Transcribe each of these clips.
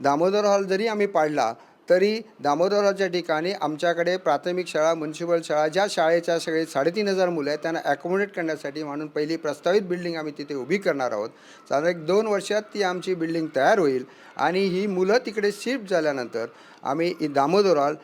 Damodar hall जरी आम्ही पाडला तरी दामोदर हॉलच्या ठिकाणी आमच्याकडे प्राथमिक शाळा म्युन्सिपल शाळा ज्या शाळेच्या सगळे साडेतीन हजार मुलं आहेत त्यांना ॲकोमोडेट करण्यासाठी म्हणून पहिली प्रस्तावित बिल्डिंग आम्ही तिथे उभी करणार आहोत. साधारण एक दोन वर्षात ती आमची बिल्डिंग तयार होईल आणि ही मुलं तिकडे शिफ्ट झाल्यानंतर आम्ही दामोदर हॉल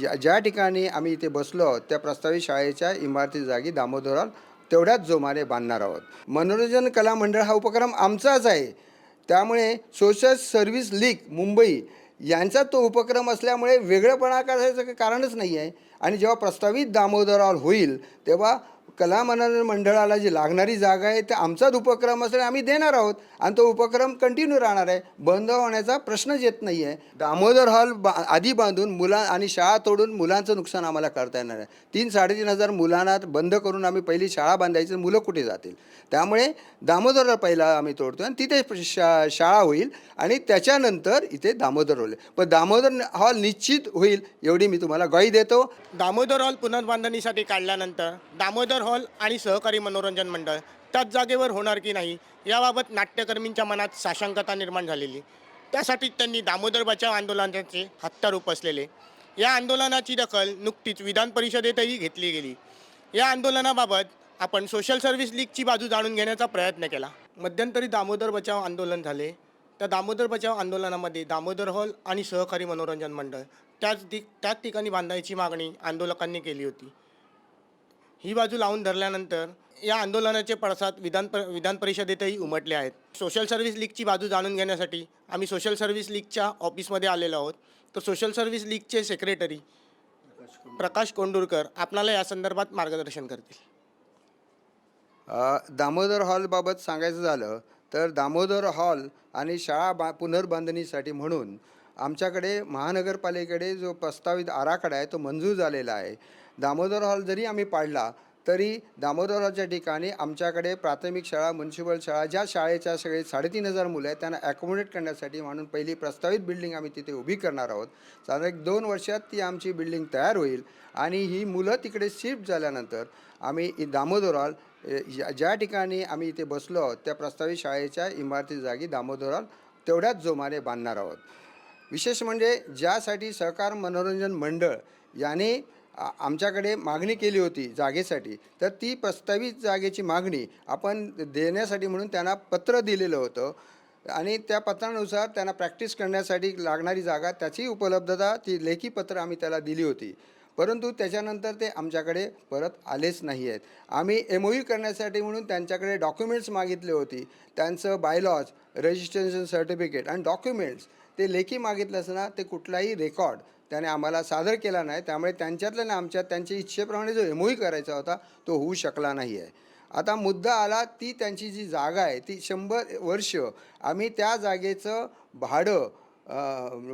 ज्या- ज्या ठिकाणी आम्ही इथे बसलो आहोत त्या प्रस्तावित शाळेच्या इमारती जागी दामोदर हॉल तेवढ्याच जोमाने बांधणार आहोत. मनोरंजन कला मंडळ हा उपक्रम आमचाच आहे. त्यामुळे सोशल सर्व्हिस लीग मुंबई यांचा तो उपक्रम असल्यामुळे वेगळेपणा करायचं कारणच नाही आहे आणि जेव्हा प्रस्तावित दामोदर होईल तेव्हा कला मनोरंजन मंडळाला जी लागणारी जागा आहे ते आमचाच उपक्रम असल्याने आम्ही देणार आहोत. आणि तो उपक्रम कंटिन्यू राहणार आहे. बंद होण्याचा प्रश्नच येत नाही आहे दामोदर हॉल बा आधी बांधून मुला आणि शाळा तोडून मुलांचं नुकसान आम्हाला करता येणार आहे. तीन साडेतीन हजार मुलांना बंद करून आम्ही पहिली शाळा बांधायची मुलं कुठे जातील? त्यामुळे दामोदर पहिला आम्ही तोडतो आणि तिथे शा शाळा होईल. आणि त्याच्यानंतर इथे दामोदर होईल पण दामोदर हॉल निश्चित होईल एवढी मी तुम्हाला ग्वाही देतो. दामोदर हॉल पुनर्बांधणीसाठी काढल्यानंतर दामोदर हॉल आणि सहकारी मनोरंजन मंडळ त्याच जागेवर होणार की नाही याबाबत नाट्यकर्मींच्या मनात साशंकता निर्माण झालेली. त्यासाठी त्यांनी दामोदर बचाव आंदोलनाचे हत्यार उपसलेले या आंदोलनाची दखल नुकतीच विधान परिषदेतही घेतली गेली. या आंदोलनाबाबत आपण सोशल सर्व्हिस लीगची बाजू जाणून घेण्याचा प्रयत्न केला. मध्यंतरी दामोदर बचाव आंदोलन झाले. त्या दामोदर बचाव आंदोलनामध्ये दामोदर हॉल आणि सहकारी मनोरंजन मंडळ त्याच दि त्याच ठिकाणी बांधायची मागणी आंदोलकांनी केली होती. ही बाजू लावून धरल्यानंतर या आंदोलनाचे पडसाद विधान प विधान परिषदेतही उमटले आहेत. सोशल सर्व्हिस लीगची बाजू जाणून घेण्यासाठी आम्ही सोशल सर्व्हिस लीगच्या ऑफिसमध्ये आलेलो आहोत. तर सोशल सर्व्हिस लीगचे सेक्रेटरी प्रकाश कोंडूरकर आपणाला या संदर्भात मार्गदर्शन करतील. दामोदर हॉलबाबत सांगायचं झालं तर दामोदर हॉल आणि शाळा बा पुनर्बांधणीसाठी म्हणून आमच्याकडे महानगरपालिकेकडे जो प्रस्तावित आराखडा आहे तो मंजूर झालेला आहे. दामोदर हॉल जरी आम्ही पाडला तरी दामोदर हॉलच्या ठिकाणी आमच्याकडे प्राथमिक शाळा म्युन्सिपल शाळा ज्या शाळेच्या सगळे साडेतीन हजार मुलं आहेत त्यांना ॲकोमोडेट करण्यासाठी म्हणून पहिली प्रस्तावित बिल्डिंग आम्ही तिथे उभी करणार आहोत. साधारण एक दोन वर्षात ती आमची बिल्डिंग तयार होईल आणि ही मुलं तिकडे शिफ्ट झाल्यानंतर आम्ही दामोदर हॉल ज्या ठिकाणी आम्ही इथे बसलो आहोत त्या प्रस्तावित शाळेच्या इमारती जागी दामोदर हॉल तेवढ्याच जोमाने बांधणार आहोत. विशेष म्हणजे ज्यासाठी सहकार मनोरंजन मंडळ याने आमच्याकडे मागणी केली होती जागेसाठी तर ती प्रस्तावित जागेची मागणी आपण देण्यासाठी म्हणून त्यांना पत्र दिलेलं होतं आणि त्या पत्रानुसार त्यांना प्रॅक्टिस करण्यासाठी लागणारी जागा त्याची उपलब्धता ती लेखी पत्र आम्ही त्याला दिली होती. परंतु त्याच्यानंतर ते आमच्याकडे परत आलेच नाही आहेत. आम्ही एम ओ यू करण्यासाठी म्हणून त्यांच्याकडे डॉक्युमेंट्स मागितले होती. त्यांचं बायलॉज रजिस्ट्रेशन सर्टिफिकेट आणि डॉक्युमेंट्स ते लेखी मागितलं असताना ते कुठलाही रेकॉर्ड त्याने आम्हाला सादर केला नाही. त्यामुळे त्यांच्यातल्या ना आमच्यात त्यांच्या इच्छेप्रमाणे जो एमओई करायचा होता तो होऊ शकला नाही आहे आता मुद्दा आला ती त्यांची जी जागा आहे ती शंभर वर्ष आम्ही त्या जागेचं भाडं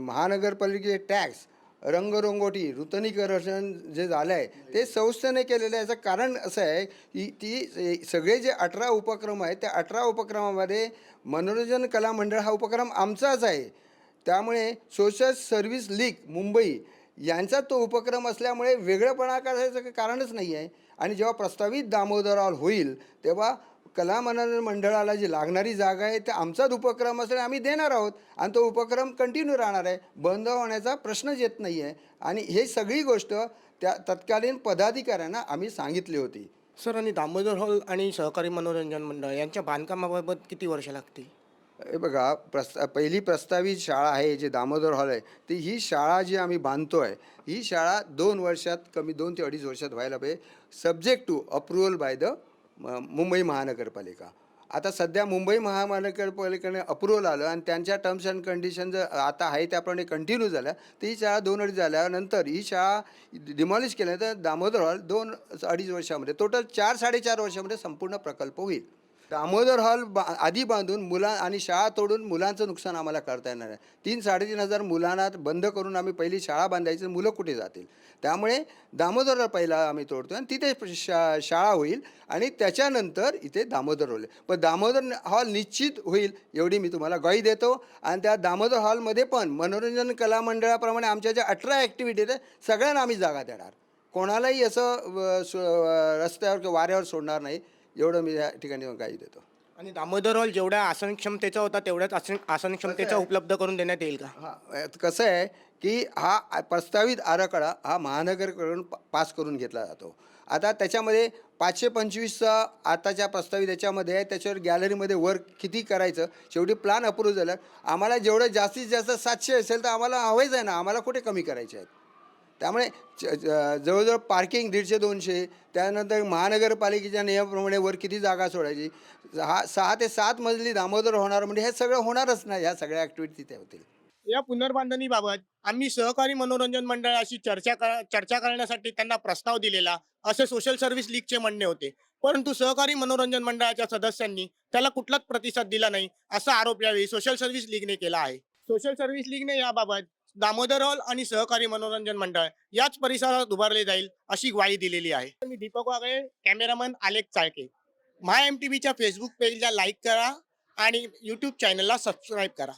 महानगरपालिकेचे टॅक्स रंगरंगोटी नूतनीकरण जे झालं आहे ते संस्थेने केलेलं आहे. याचं कारण असं आहे की ती सगळे जे अठरा उपक्रम आहेत त्या अठरा उपक्रमामध्ये मनोरंजन कला मंडळ हा उपक्रम आमचाच आहे. त्यामुळे सोशल सर्व्हिस लीग मुंबई यांचा तो उपक्रम असल्यामुळे वेगळेपणा करायचं कारणच नाही आहे आणि जेव्हा प्रस्तावित दामोदर होईल तेव्हा कला मनोरंजन मंडळाला जी लागणारी जागा आहे ते आमचाच उपक्रम असल्याने आम्ही देणार आहोत. आणि तो उपक्रम कंटिन्यू राहणार आहे. बंद होण्याचा प्रश्नच येत नाही आहे आणि हे सगळी गोष्ट त्या तत्कालीन पदाधिकाऱ्यांना आम्ही सांगितली होती. सर आणि दामोदर हॉल आणि सहकारी मनोरंजन मंडळ यांच्या बांधकामाबाबत किती वर्ष लागतील? हे बघा प्रस्ता पहिली प्रस्तावित शाळा आहे जे दामोदर हॉल आहे ती ही शाळा जी आम्ही बांधतो आहे ही शाळा दोन वर्षात कमी दोन ते अडीच वर्षात व्हायला पाहिजे subject to approval by the Mumbai Mahanagarpalika. आता सध्या मुंबई महानगरपालिकेने अप्रुव्हल आलं आणि त्यांच्या टर्म्स अँड कंडिशन जर आता आहे त्याप्रमाणे कंटिन्यू झाल्या तर ही शाळा दोन अडीच झाल्यानंतर ही शाळा डिमॉलिश केल्यानंतर दामोदर हॉल दोन अडीच वर्षामध्ये टोटल चार साडेचार वर्षामध्ये संपूर्ण प्रकल्प होईल. दामोदर हॉल बा आधी बांधून मुला आणि शाळा तोडून मुलांचं नुकसान आम्हाला करता येणार आहे. तीन साडेतीन हजार मुलांना बंद करून आम्ही पहिली शाळा बांधायची मुलं कुठे जातील? त्यामुळे दामोदर पहिला आम्ही तोडतो आणि तिथे शा शाळा होईल आणि त्याच्यानंतर इथे दामोदर होईल. पण दामोदर हॉल निश्चित होईल एवढी मी तुम्हाला ग्वाही देतो. आणि त्या दामोदर हॉलमध्ये पण मनोरंजन कला मंडळाप्रमाणे आमच्या ज्या अठरा ॲक्टिव्हिटीज आहेत सगळ्यांना आम्ही जागा देणार. कोणालाही असं व- सो- रस्त्यावर किंवा वाऱ्यावर सोडणार नाही. एवढं मी या ठिकाणी ग्वाही देतो. आणि दामोदर हॉल जेवढ्या आसन क्षमतेचा होता तेवढ्याच आसन आसन क्षमतेचा? उपलब्ध करून देण्यात येईल का? हा कसं आहे की हा प्रस्तावित आराखडा हा महानगरकडून पास करून घेतला जातो. आता त्याच्यामध्ये पाचशे पंचवीसचा आताच्या प्रस्तावित याच्यामध्ये आहे त्याच्यावर गॅलरीमध्ये वर्क किती करायचं शेवटी प्लॅन अप्रूव्ह झालं. आम्हाला जेवढं जास्तीत जास्त सातशे असेल तर आम्हाला हवेच आहे ना आम्हाला कुठे कमी करायचे आहेत? त्यामुळे जवळजवळ पार्किंग दीडशे दोनशे त्यानंतर महानगरपालिकेच्या नियमाप्रमाणे वर किती जागा सोडायची हा सहा ते सात मजली दामोदर होणार म्हणजे हे सगळं होणारच नाही ह्या सगळ्या ॲक्टिव्हिटी तिथे होतील. या पुनर्बांधणीबाबत आम्ही सहकारी मनोरंजन मंडळाशी चर्चा कर चर्चा करण्यासाठी त्यांना प्रस्ताव दिलेला असे सोशल सर्व्हिस लीगचे म्हणणे होते. परंतु सहकारी मनोरंजन मंडळाच्या सदस्यांनी त्याला कुठलाच प्रतिसाद दिला नाही असा आरोप यावेळी सोशल सर्व्हिस लीगने केला आहे. सोशल सर्व्हिस लीगने याबाबत दामोदर हॉल आणि सहकारी मनोरंजन मंडळ याच परिसरात उभारले जाईल अशी ग्वाही दिलेली आहे. मी Deepak Wagle cameraman Alekh Chalke. My M T व्हीच्या फेसबुक पेजला लाईक करा आणि यूट्यूब चॅनलला सबस्क्राईब करा.